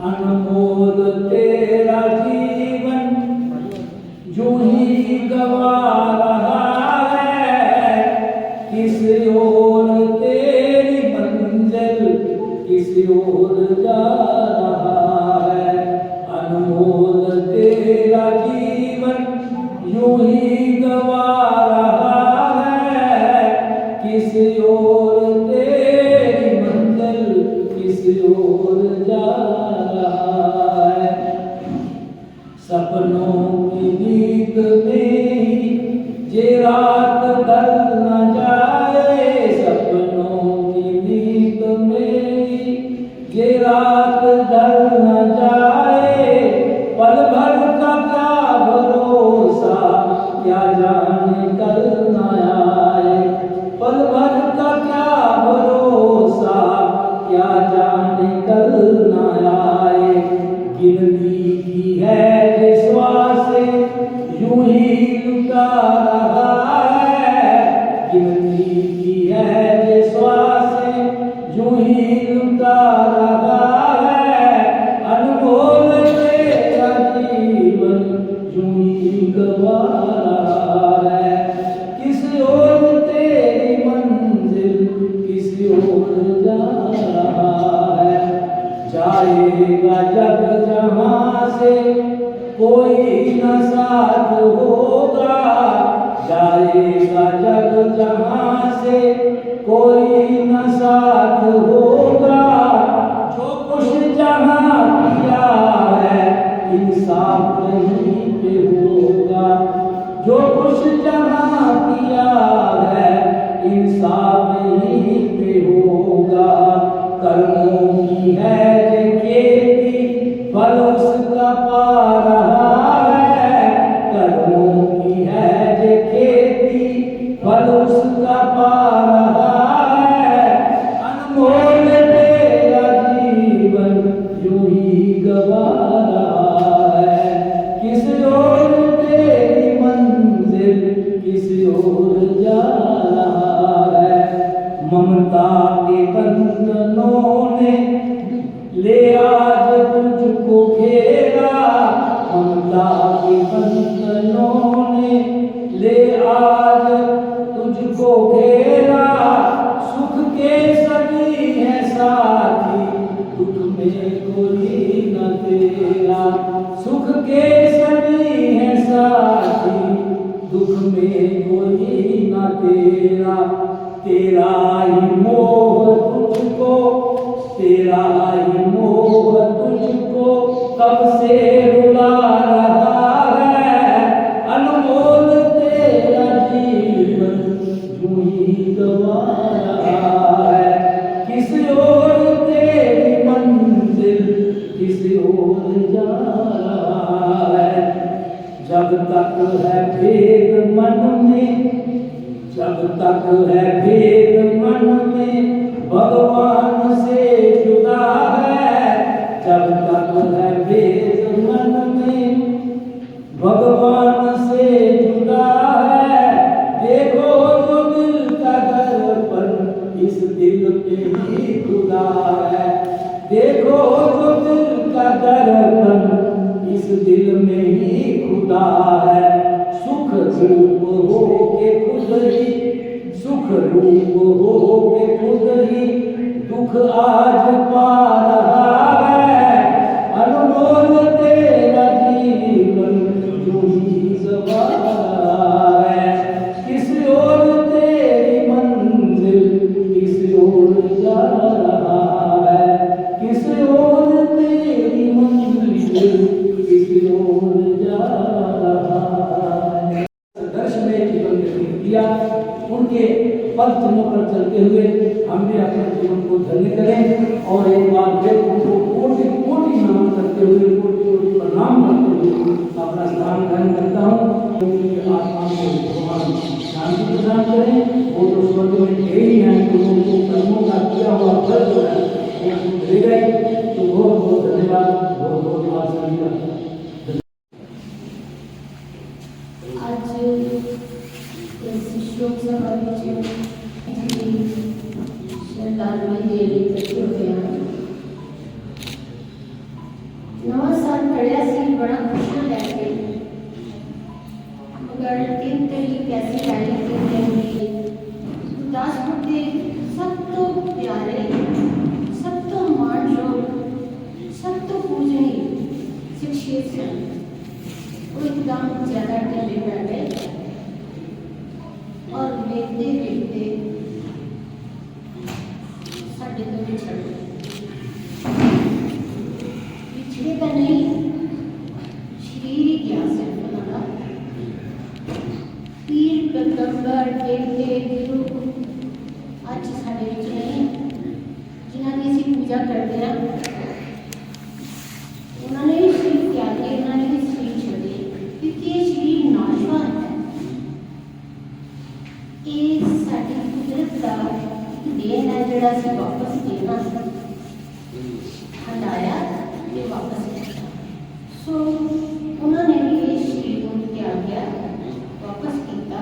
अनमोल तेरा जीवन जो ही गवा रहा है, किस ओर तेरी मंजिल, किस ओर जा रहा है? अनमोल तेरा जीवन यूँ ही गवा Yeah. कोई न साथ होगा जाएगा जग जहाँ से कोई न साथ होगा। जो कुछ जहाँ किया है इंसान नहीं पे होगा। जो कुछ जहाँ किया है इंसान ले आज तुझको घेरा अल्लाह के बंदनों ने ले आज तुझको घेरा सुख के सभी है साथी दुख में कोई न तेरा सुख के सभी है साथी दुख में कोई न तेरा तेरा ही मोह तुझको, तेरा ही Senhor. दिया। उनके पद चिन्हों पर चलते हुए हमने अपने जीवन को धन्य करें और एक बार फिर उनको कोटि कोटि नाम करते हुए कोटि कोटि प्रणाम करते हुए अपना स्थान ग्रहण करता हूँ। क्योंकि आत्मा को भगवान शांति प्रदान करें। और तो स्वर्ग में यही है कि उनको तो कर्म बड़ा मुश्किल है मगर इन तेरी कैसी डाली दिन रहेंगी गुरदासपुर के सब तो प्यारे सब तो मान लो सब तो पूजनी शिक्षित कोई दाम ज़्यादा टले बैठे और देखते देखते साढ़े दो छड़े मैं वापस लेना हटाया वापस सो उन्होंने भी ये शरीर को क्या किया वापस किया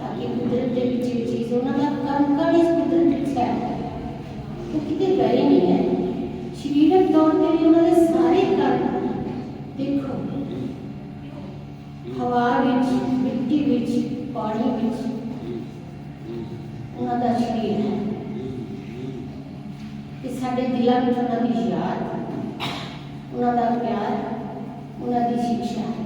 ताकि कुदरत के चीज़ उन्होंने कर्म का इस कुदरत विच है तो कितने गए नहीं है शरीरक तौर पे भी उन्होंने सारे कर्म देखो हवा विच मिट्टी विच पानी विच हम्म, हम्म, हम्म। उन्होंने शरीर है। ਸਾਡੇ ਦਿਲਾਂ ਵਿੱਚ ਉਹਨਾਂ ਦੀ ਯਾਦ ਉਹਨਾਂ ਦਾ ਪਿਆਰ ਉਹਨਾਂ ਦੀ ਸਿੱਖਿਆ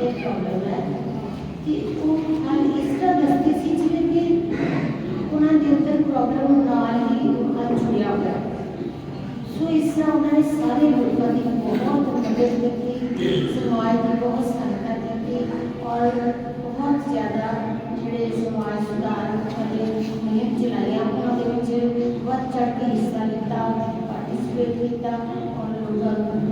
ਇਹ ਪ੍ਰੋਬਲਮ ਹੈ ਕਿ ਉਹ ਹੱਲ ਇਸ ਤਰ੍ਹਾਂ ਦੱਸਦੇ ਸੀ ਜਿਵੇਂ ਕਿ ਉਹਨਾਂ ਦੇ ਅੰਦਰ ਪ੍ਰੋਬਲਮ ਨਾਲ ਹੀ ਉਹ ਹੱਲ ਜੁੜਿਆ ਹੋਇਆ ਸੋ ਇਸ ਤਰ੍ਹਾਂ ਉਹਨਾਂ ਨੇ ਸਾਰੇ ਲੋਕਾਂ ਦੀ ਬਹੁਤ ਮਦਦ ਕੀਤੀ ਸਮਾਜ ਦੀ ਬਹੁਤ ਸਹਾਇਤਾ ਕੀਤੀ ਔਰ ਬਹੁਤ ਜ਼ਿਆਦਾ ਜਿਹੜੇ ਸਮਾਜ ਸੁਧਾਰ ਵਾਲੇ ਮੁਹਿੰਮ ਚਲਾਈਆਂ ਉਹਨਾਂ ਦੇ ਵਿੱਚ ਵੱਧ ਚੜ੍ਹ ਕੇ ਹਿੱਸਾ ਲਿੱਤਾ ਪਾਰਟਿਸਿਪੇਟ ਕੀਤਾ ਔਰ ਲੋਕਾਂ